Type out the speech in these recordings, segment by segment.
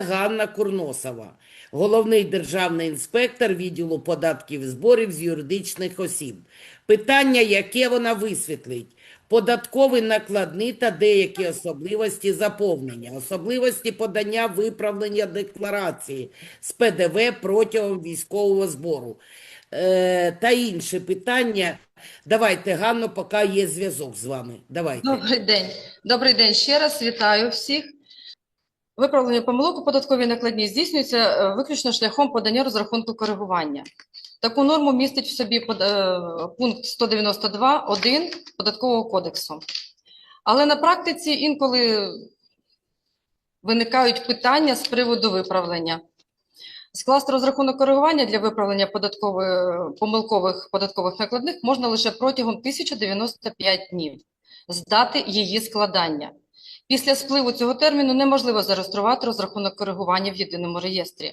Ганна Курносова, головний державний інспектор відділу податків і зборів з юридичних осіб. Питання, яке вона висвітлить. Податковий накладний та деякі особливості заповнення, особливості подання виправлення декларації з ПДВ протягом військового збору е, та інші питання. Давайте, Ганно, поки є зв'язок з вами. Давайте. Добрий день. Добрий день ще раз. Вітаю всіх. Виправлення помилок у податковій накладній здійснюється е, виключно шляхом подання розрахунку коригування. Таку норму містить в собі е, пункт 192.1 Податкового кодексу. Але на практиці інколи виникають питання з приводу виправлення. Скласти розрахунок коригування для виправлення податкових, помилкових податкових накладних можна лише протягом 1095 днів з дати її складання. Після спливу цього терміну неможливо зареєструвати розрахунок коригування в єдиному реєстрі.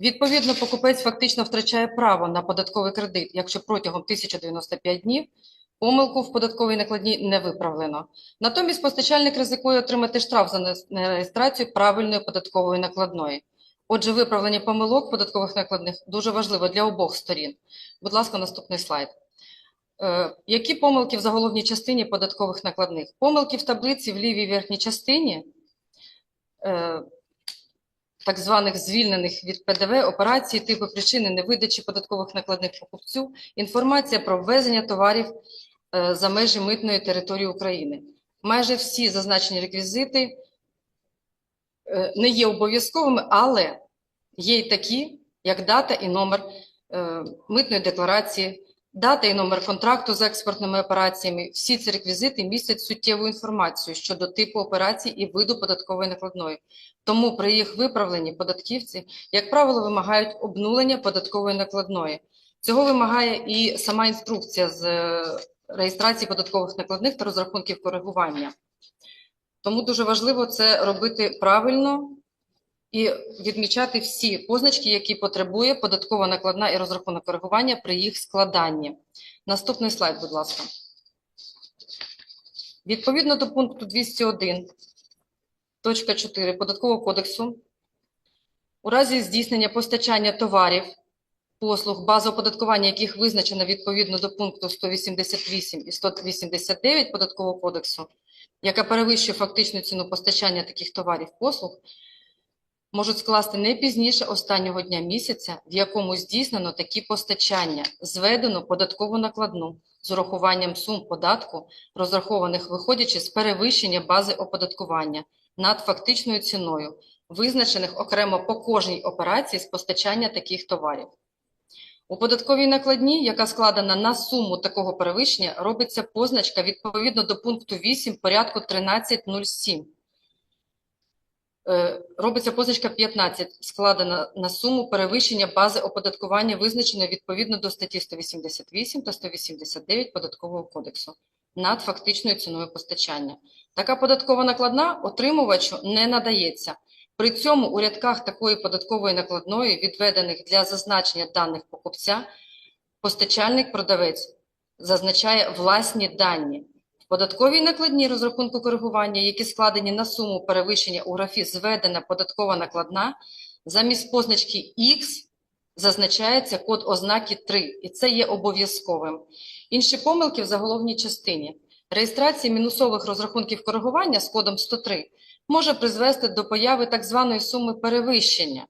Відповідно, покупець фактично втрачає право на податковий кредит, якщо протягом 1095 днів помилку в податковій накладній не виправлено. Натомість постачальник ризикує отримати штраф за не- нереєстрацію правильної податкової накладної. Отже, виправлення помилок податкових накладних дуже важливо для обох сторін. Будь ласка, наступний слайд. Е, Які помилки в заголовній частині податкових накладних? Помилки в таблиці в лівій верхній частині е, так званих звільнених від ПДВ операцій типу причини невидачі податкових накладних покупцю, інформація про ввезення товарів е, за межі митної території України. Майже всі зазначені реквізити не є обов'язковими, але є й такі, як дата і номер митної декларації, Дата і номер контракту з експортними операціями. Всі ці реквізити містять суттєву інформацію щодо типу операцій і виду податкової накладної. Тому при їх виправленні податківці, як правило, вимагають обнулення податкової накладної. Цього вимагає і сама інструкція з е, реєстрації податкових накладних та розрахунків коригування. Тому дуже важливо це робити правильно і відмічати всі позначки, які потребує податкова накладна і розрахунок коригування при їх складанні. Наступний слайд, будь ласка. Відповідно до пункту 201, точка 4 Податкового кодексу, у разі здійснення постачання товарів, послуг, база оподаткування яких визначена відповідно до пункту 188 і 189 Податкового кодексу, яка перевищує фактичну ціну постачання таких товарів послуг, можуть скласти не пізніше останнього дня місяця, в якому здійснено такі постачання, зведено податкову накладну з урахуванням сум податку, розрахованих виходячи з перевищення бази оподаткування над фактичною ціною, визначених окремо по кожній операції з постачання таких товарів. У податковій накладній, яка складена на суму такого перевищення, робиться позначка відповідно до пункту 8 порядку 1307 е, робиться позначка 15, складена на суму перевищення бази оподаткування, визначеної відповідно до статті 188 та 189 Податкового кодексу над фактичною ціною постачання. Така податкова накладна отримувачу не надається. При цьому у рядках такої податкової накладної, відведених для зазначення даних покупця, постачальник-продавець зазначає власні дані. В податковій накладній розрахунку коригування, які складені на суму перевищення у графі зведена податкова накладна, замість позначки X зазначається код ознаки 3, і це є обов'язковим. Інші помилки в заголовній частині. Реєстрація мінусових розрахунків коригування з кодом 103 може призвести до появи так званої суми перевищення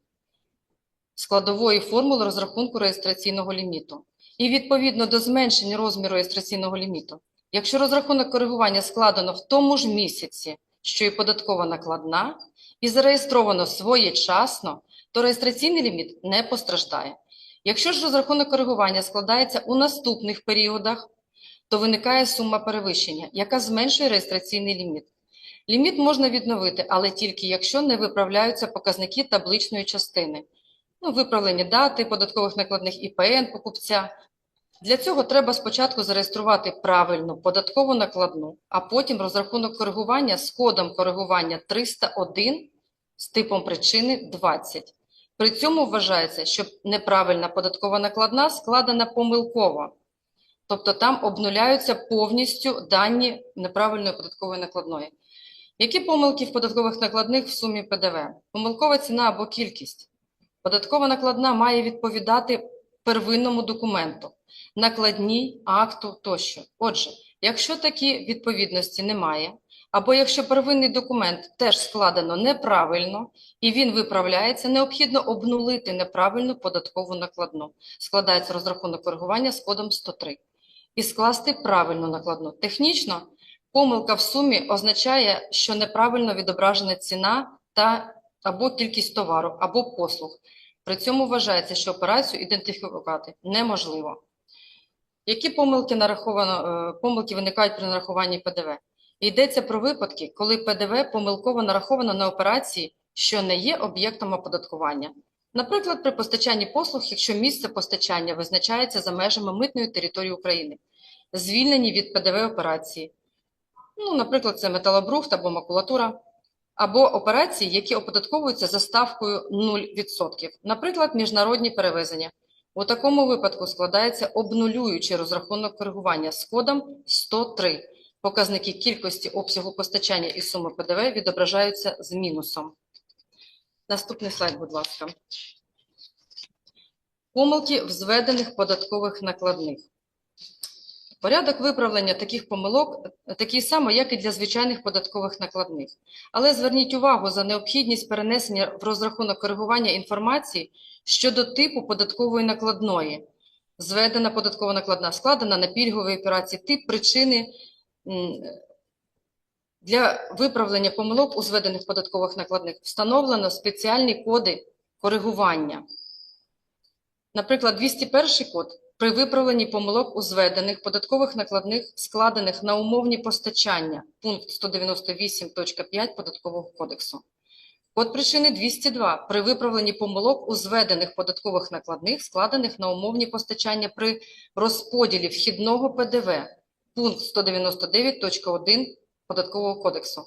складової формули розрахунку реєстраційного ліміту. І відповідно до зменшення розміру реєстраційного ліміту. Якщо розрахунок коригування складено в тому ж місяці, що і податкова накладна, і зареєстровано своєчасно, то реєстраційний ліміт не постраждає. Якщо ж розрахунок коригування складається у наступних періодах, то виникає сума перевищення, яка зменшує реєстраційний ліміт. Ліміт можна відновити, але тільки якщо не виправляються показники табличної частини. Ну, виправлення дати податкових накладних ІПН покупця, для цього треба спочатку зареєструвати правильну податкову накладну, а потім розрахунок коригування з кодом коригування 301 з типом причини 20. При цьому вважається, що неправильна податкова накладна складена помилково. Тобто там обнуляються повністю дані неправильної податкової накладної. Які помилки в податкових накладних в сумі ПДВ? Помилкова ціна або кількість. Податкова накладна має відповідати первинному документу, накладній, акту тощо. Отже, якщо такі відповідності немає, або якщо первинний документ теж складено неправильно і він виправляється, необхідно обнулити неправильну податкову накладну. Складається розрахунок коригування з кодом 103 і скласти правильну накладну. Технічно помилка в сумі означає, що неправильно відображена ціна та або кількість товару, або послуг. При цьому вважається, що операцію ідентифікувати неможливо. Які помилки нараховано, е, помилки виникають при нарахуванні ПДВ? Йдеться про випадки, коли ПДВ помилково нараховано на операції, що не є об'єктом оподаткування. Наприклад, при постачанні послуг, якщо місце постачання визначається за межами митної території України, звільнені від ПДВ операції. Ну, наприклад, це металобрухт або макулатура, або операції, які оподатковуються за ставкою 0%. Наприклад, міжнародні перевезення. У такому випадку складається обнулюючий розрахунок коригування з кодом 103. Показники кількості обсягу постачання і суми ПДВ відображаються з мінусом. Наступний слайд, будь ласка. Помилки в зведених податкових накладних. Порядок виправлення таких помилок такий самий, як і для звичайних податкових накладних. Але зверніть увагу за необхідність перенесення в розрахунок коригування інформації щодо типу податкової накладної. Зведена податкова накладна складена на пільговій операції тип причини для виправлення помилок у зведених податкових накладних встановлено спеціальні коди коригування. Наприклад, 201 код при виправленні помилок у зведених податкових накладних, складених на умовні постачання, пункт 198.5 Податкового кодексу. Код причини 202 при виправленні помилок у зведених податкових накладних, складених на умовні постачання при розподілі вхідного ПДВ, пункт 199.1 Податкового кодексу.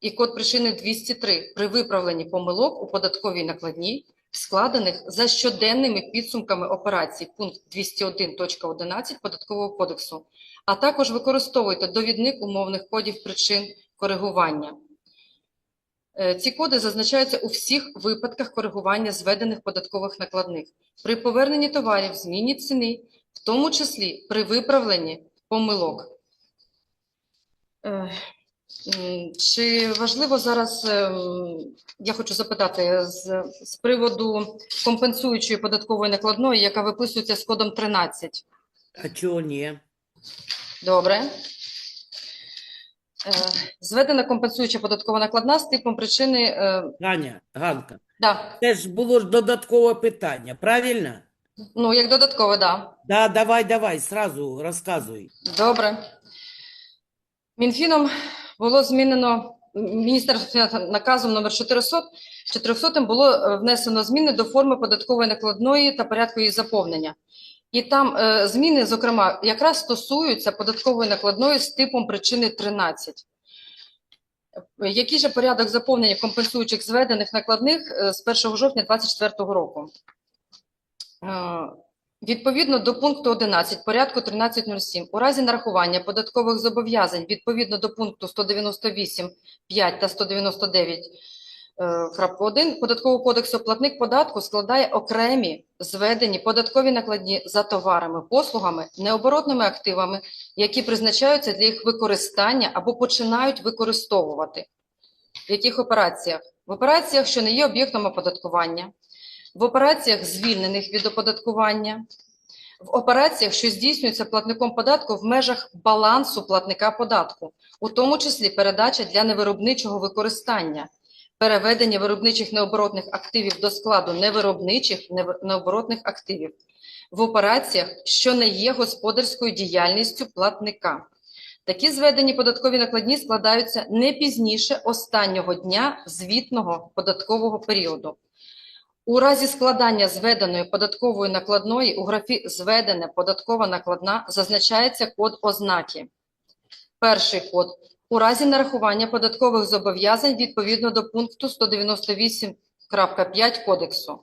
І код причини 203 при виправленні помилок у податковій накладній, складених за щоденними підсумками операцій, пункт 201.11 Податкового кодексу, а також використовуйте довідник умовних кодів причин коригування. Е, Ці коди зазначаються у всіх випадках коригування зведених податкових накладних при поверненні товарів, зміні ціни, в тому числі при виправленні помилок. Е, Чи важливо зараз, ем, я хочу запитати, з, з приводу компенсуючої податкової накладної, яка виписується з кодом 13? А чого ні? Добре. Е, Зведена компенсуюча податкова накладна з типом причини. е, Ганя, Ганка, Да, це ж було ж додаткове питання, правильно? ну як додаткове, да. Да, давай, давай, сразу розказуй. Добре. Мінфіном було змінено Міністерством фінансів наказом номер 400. 400 було е, внесено зміни до форми податкової накладної та порядку її заповнення. І там е, зміни, зокрема, якраз стосуються податкової накладної з типом причини 13. Який же порядок заповнення компенсуючих зведених накладних е, з 1 жовтня 2024 року? Е, Відповідно до пункту 11 порядку 13.07 у разі нарахування податкових зобов'язань відповідно до пункту 198.5 та 199.1 Податкового кодексу платник податку складає окремі зведені податкові накладні за товарами, послугами, необоротними активами, які призначаються для їх використання або починають використовувати. В яких операціях? В операціях, що не є об'єктом оподаткування, в операціях, звільнених від оподаткування, в операціях, що здійснюються платником податку в межах балансу платника податку, у тому числі передача для невиробничого використання, переведення виробничих необоротних активів до складу невиробничих необоротних активів, в операціях, що не є господарською діяльністю платника. Такі зведені податкові накладні складаються не пізніше останнього дня звітного податкового періоду. У разі складання зведеної податкової накладної у графі «Зведене податкова накладна» зазначається код ознаки. Перший код. У разі нарахування податкових зобов'язань відповідно до пункту 198.5 Кодексу.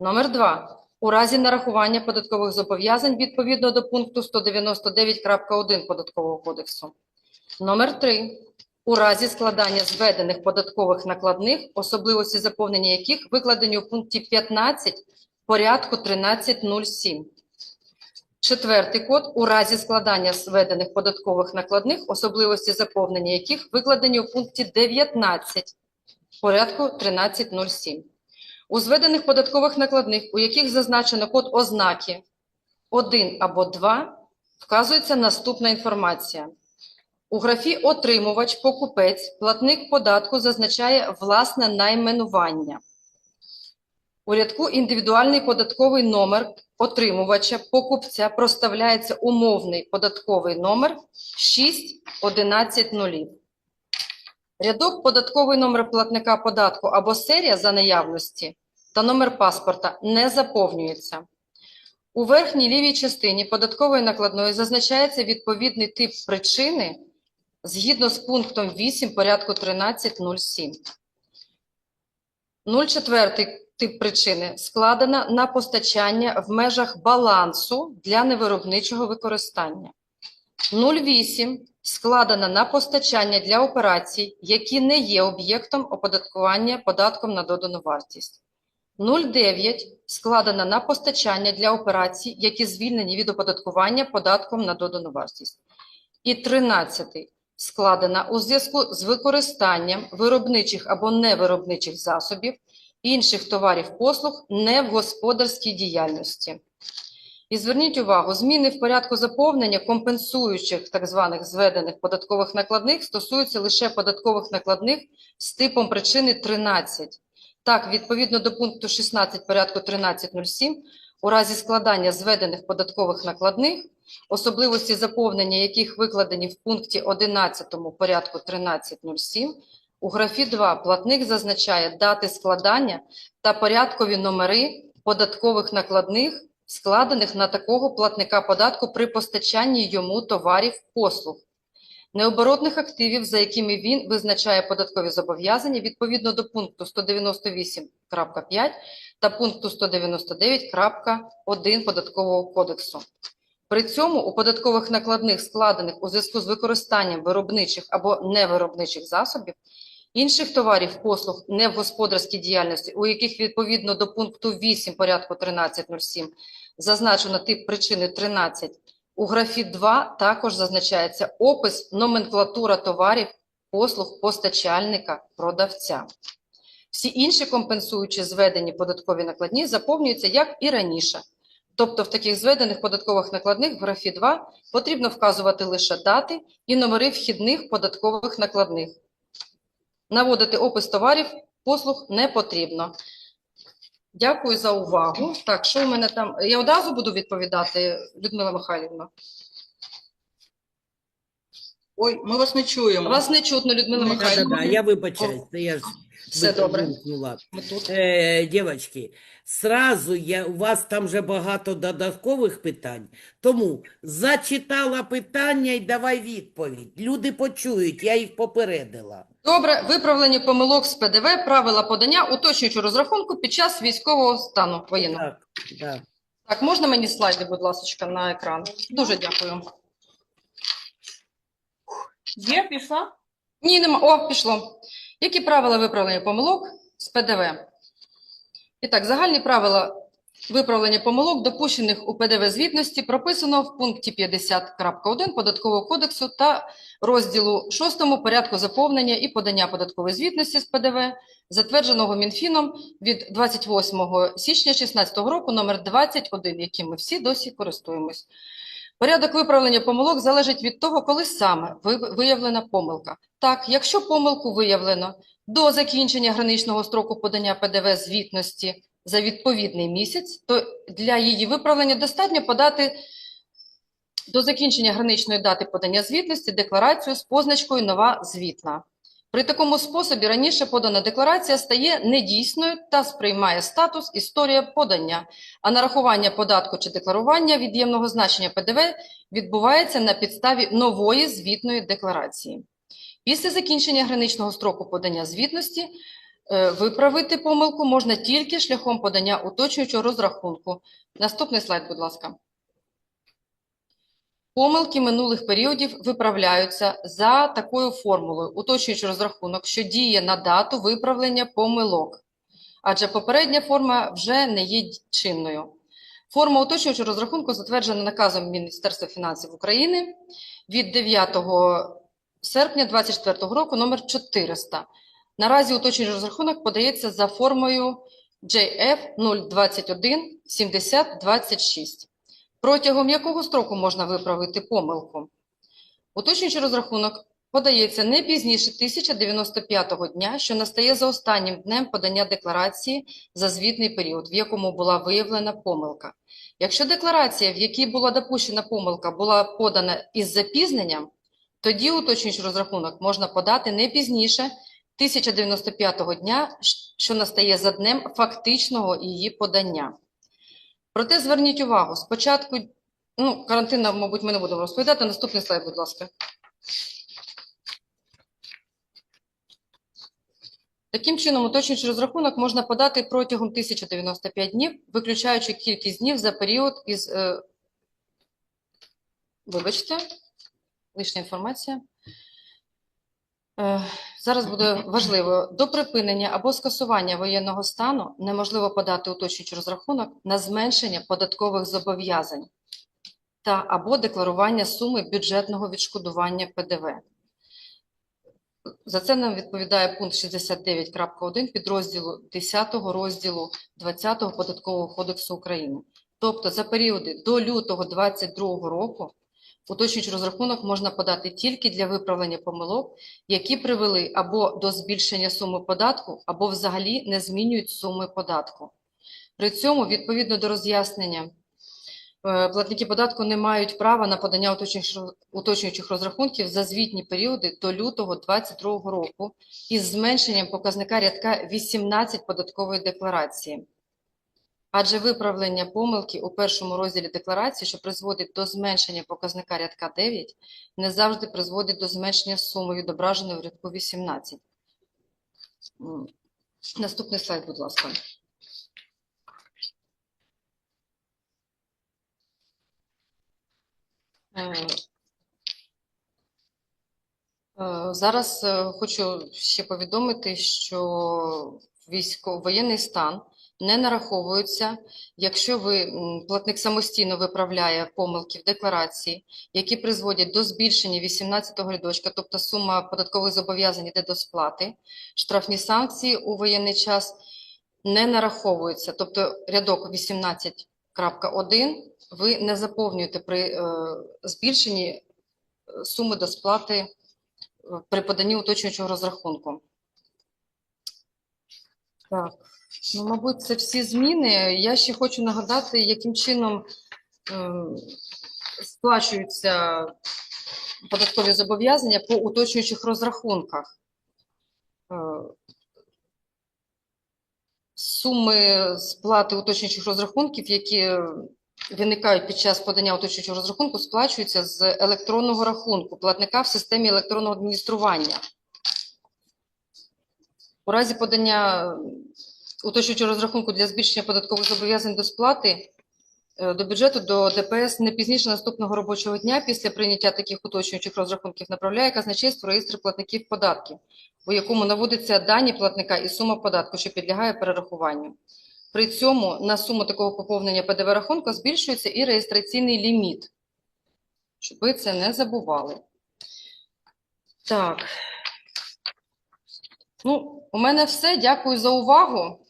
Номер 2. У разі нарахування податкових зобов'язань відповідно до пункту 199.1 Податкового кодексу. Номер 3. у разі складання зведених податкових накладних, особливості заповнення яких викладені у пункті 15 порядку 1307. Четвертий код у разі складання зведених податкових накладних, особливості заповнення яких викладені у пункті 19 порядку 1307. У зведених податкових накладних, у яких зазначено код ознаки 1 або 2, вказується наступна інформація. У графі «Отримувач», «Покупець» платник податку зазначає власне найменування. У рядку «Індивідуальний податковий номер отримувача покупця проставляється умовний податковий номер 6110. Рядок податковий номер платника податку або серія за наявності та номер паспорта не заповнюється. У верхній лівій частині податкової накладної зазначається відповідний тип причини згідно з пунктом 8 порядку 13.07. 04 тип причини складена на постачання в межах балансу для невиробничого використання. 08 складена на постачання для операцій, які не є об'єктом оподаткування податком на додану вартість. 09 складена на постачання для операцій, які звільнені від оподаткування податком на додану вартість. І 13 складена у зв'язку з використанням виробничих або невиробничих засобів, інших товарів послуг не в господарській діяльності. І зверніть увагу, зміни в порядку заповнення компенсуючих так званих зведених податкових накладних стосуються лише податкових накладних з типом причини 13. Так, відповідно до пункту 16 порядку 13.07, у разі складання зведених податкових накладних, особливості заповнення яких викладені в пункті 11 порядку 13.07, у графі 2 платник зазначає дати складання та порядкові номери податкових накладних, складених на такого платника податку при постачанні йому товарів послуг, необоротних активів, за якими він визначає податкові зобов'язання відповідно до пункту 198.5 та пункту 199.1 Податкового кодексу. При цьому у податкових накладних, складених у зв'язку з використанням виробничих або невиробничих засобів, інших товарів, послуг не в господарській діяльності, у яких відповідно до пункту 8 порядку 13.07 зазначено тип причини 13, у графі 2 також зазначається опис номенклатура товарів, послуг постачальника, продавця. Всі інші компенсуючі зведені податкові накладні заповнюються як і раніше. Тобто в таких зведених податкових накладних в графі 2 потрібно вказувати лише дати і номери вхідних податкових накладних. Наводити опис товарів, послуг не потрібно. Дякую за увагу. Так, що у мене там? Я одразу буду відповідати, Людмила Михайлівна. Ой, ми вас не чуємо. Вас не чутно, Людмила Ну, Да, да, да, я вибачаюсь, я ж Все добре. Ми тут. Е, Дівчатки, сразу я, у вас там вже багато додаткових питань, тому зачитала питання і давай відповідь. Люди почують, я їх попередила. Добре, виправлення помилок з ПДВ, правила подання, уточнюючи розрахунку під час військового стану воєнного. Так, так. Так, можна мені слайди, будь ласка, на екран? Дуже дякую. Є, пішла? Ні, нема. О, пішло. Які правила виправлення помилок з ПДВ? І так, загальні правила виправлення помилок, допущених у ПДВ звітності, прописано в пункті 50.1 Податкового кодексу та розділу 6 порядку заповнення і подання податкової звітності з ПДВ, затвердженого Мінфіном від 28 січня 2016 року, номер 21, яким ми всі досі користуємось. Порядок виправлення помилок залежить від того, коли саме виявлена помилка. Так, якщо помилку виявлено до закінчення граничного строку подання ПДВ звітності за відповідний місяць, то для її виправлення достатньо подати до закінчення граничної дати подання звітності декларацію з позначкою «Нова звітна». При такому способі раніше подана декларація стає недійсною та сприймає статус «Історія подання», а нарахування податку чи декларування від'ємного значення ПДВ відбувається на підставі нової звітної декларації. Після закінчення граничного строку подання звітності е, виправити помилку можна тільки шляхом подання уточнюючого розрахунку. Наступний слайд, будь ласка. Помилки минулих періодів виправляються за такою формулою, уточнюючи розрахунок, що діє на дату виправлення помилок, адже попередня форма вже не є чинною. Форма уточнюючого розрахунку затверджена наказом Міністерства фінансів України від 9 серпня 2024 року номер 400. Наразі уточнюючий розрахунок подається за формою JF 021 70 26. Протягом якого строку можна виправити помилку? Уточнюючий розрахунок подається не пізніше 1095-го дня, що настає за останнім днем подання декларації за звітний період, в якому була виявлена помилка. Якщо декларація, в якій була допущена помилка, була подана із запізненням, тоді уточнюючий розрахунок можна подати не пізніше 1095-го дня, що настає за днем фактичного її подання. Проте зверніть увагу, спочатку, ну, карантин, мабуть, ми не будемо розповідати. Наступний слайд, будь ласка. Таким чином, уточнюючий розрахунок можна подати протягом 1095 днів, виключаючи кількість днів за період із. Е... Вибачте, лишня інформація. Е, Зараз буде важливо. До припинення або скасування воєнного стану неможливо подати уточнюючий розрахунок на зменшення податкових зобов'язань та або декларування суми бюджетного відшкодування ПДВ. За це нам відповідає пункт 69.1 підрозділу 10 розділу 20 Податкового кодексу України. Тобто за періоди до лютого 2022 року Уточнюючий розрахунок можна подати тільки для виправлення помилок, які привели або до збільшення суми податку, або взагалі не змінюють суми податку. При цьому, відповідно до роз'яснення, е, платники податку не мають права на подання уточнюючих розрахунків за звітні періоди до лютого 2022 року із зменшенням показника рядка 18 податкової декларації. Адже виправлення помилки у першому розділі декларації, що призводить до зменшення показника рядка 9, не завжди призводить до зменшення суми, відображеної в рядку 18. Наступний слайд, будь ласка. Е, е, Зараз е, хочу ще повідомити, що військово воєнний стан не нараховуються, якщо ви платник самостійно виправляє помилки в декларації, які призводять до збільшення 18-го рядочка, тобто сума податкових зобов'язань йде до сплати, штрафні санкції у воєнний час не нараховуються, тобто рядок 18.1 ви не заповнюєте при е, збільшенні е, суми до сплати е, при поданні уточнюючого розрахунку. Так. Ну, мабуть, це всі зміни. Я ще хочу нагадати, яким чином ем, сплачуються податкові зобов'язання по уточнюючих розрахунках. Е, Суми сплати уточнюючих розрахунків, які виникають під час подання уточнюючого розрахунку, сплачуються з електронного рахунку платника в системі електронного адміністрування. У разі подання уточнюючого розрахунку для збільшення податкових зобов'язань до сплати е, до бюджету до ДПС не пізніше наступного робочого дня після прийняття таких уточнюючих розрахунків направляє казначейство реєстр платників податків, у якому наводяться дані платника і сума податку, що підлягає перерахуванню. При цьому на суму такого поповнення ПДВ рахунку збільшується і реєстраційний ліміт, щоб ви це не забували. Так. Ну, у мене все. Дякую за увагу.